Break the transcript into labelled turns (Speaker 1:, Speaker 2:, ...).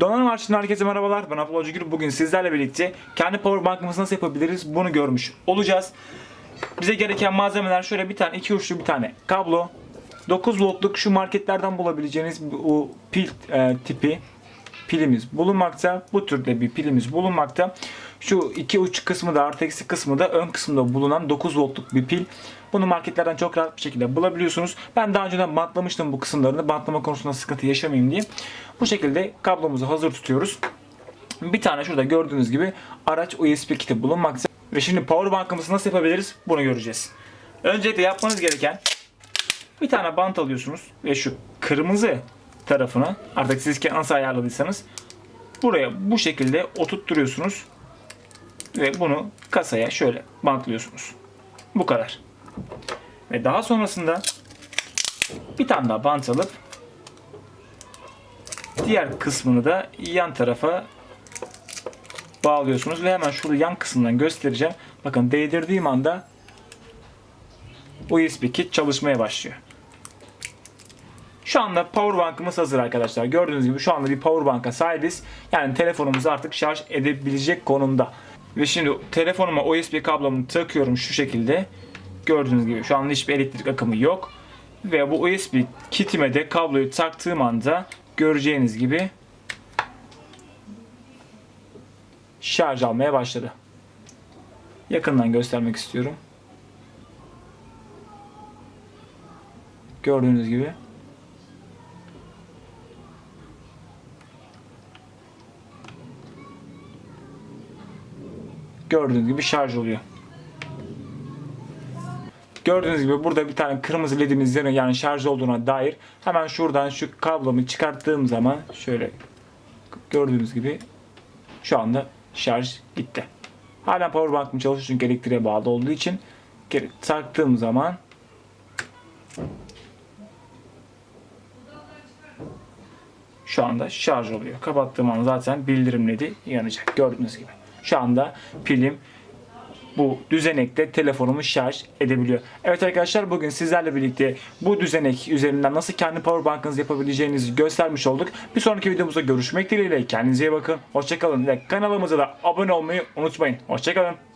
Speaker 1: Donanım Arşiv'den herkese merhabalar. Ben Abdullah Gül. Bugün sizlerle birlikte kendi powerbankımızı nasıl yapabiliriz bunu görmüş olacağız. Bize gereken malzemeler şöyle bir tane iki uçlu bir tane kablo. 9 voltluk şu marketlerden bulabileceğiniz bu pil e, tipi pilimiz bulunmakta. Bu türde bir pilimiz bulunmakta. Şu iki uç kısmı da artı eksi kısmı da ön kısmında bulunan 9 voltluk bir pil. Bunu marketlerden çok rahat bir şekilde bulabiliyorsunuz. Ben daha önceden bantlamıştım bu kısımlarını. Bantlama konusunda sıkıntı yaşamayayım diye. Bu şekilde kablomuzu hazır tutuyoruz. Bir tane şurada gördüğünüz gibi araç USB kiti bulunmakta. Ve şimdi powerbankımızı nasıl yapabiliriz bunu göreceğiz. Öncelikle yapmanız gereken bir tane bant alıyorsunuz ve şu kırmızı tarafını artık siz nasıl ayarladıysanız buraya bu şekilde oturtturuyorsunuz ve bunu kasaya şöyle bantlıyorsunuz. Bu kadar. Ve daha sonrasında bir tane daha bant alıp diğer kısmını da yan tarafa bağlıyorsunuz ve hemen şurada yan kısmından göstereceğim. Bakın değdirdiğim anda USB kit çalışmaya başlıyor. Şu anda powerbankımız hazır arkadaşlar. Gördüğünüz gibi şu anda bir powerbanka sahibiz. Yani telefonumuzu artık şarj edebilecek konumda. Ve şimdi telefonuma USB kablomu takıyorum şu şekilde. Gördüğünüz gibi şu anda hiçbir elektrik akımı yok. Ve bu USB kitime de kabloyu taktığım anda göreceğiniz gibi şarj almaya başladı. Yakından göstermek istiyorum. Gördüğünüz gibi. Gördüğünüz gibi şarj oluyor. Gördüğünüz gibi burada bir tane kırmızı ledimiz yani şarj olduğuna dair. Hemen şuradan şu kablomu çıkarttığım zaman şöyle gördüğünüz gibi şu anda şarj gitti. Hala powerbank'ım çalışıyor çünkü elektriğe bağlı olduğu için taktığım zaman şu anda şarj oluyor. Kapattığım an zaten bildirim ledi yanacak. Gördüğünüz gibi. Şu anda pilim bu düzenekte telefonumu şarj edebiliyor. Evet arkadaşlar bugün sizlerle birlikte bu düzenek üzerinden nasıl kendi powerbankınızı yapabileceğinizi göstermiş olduk. Bir sonraki videomuzda görüşmek dileğiyle. Kendinize iyi bakın. Hoşçakalın ve kanalımıza da abone olmayı unutmayın. Hoşçakalın.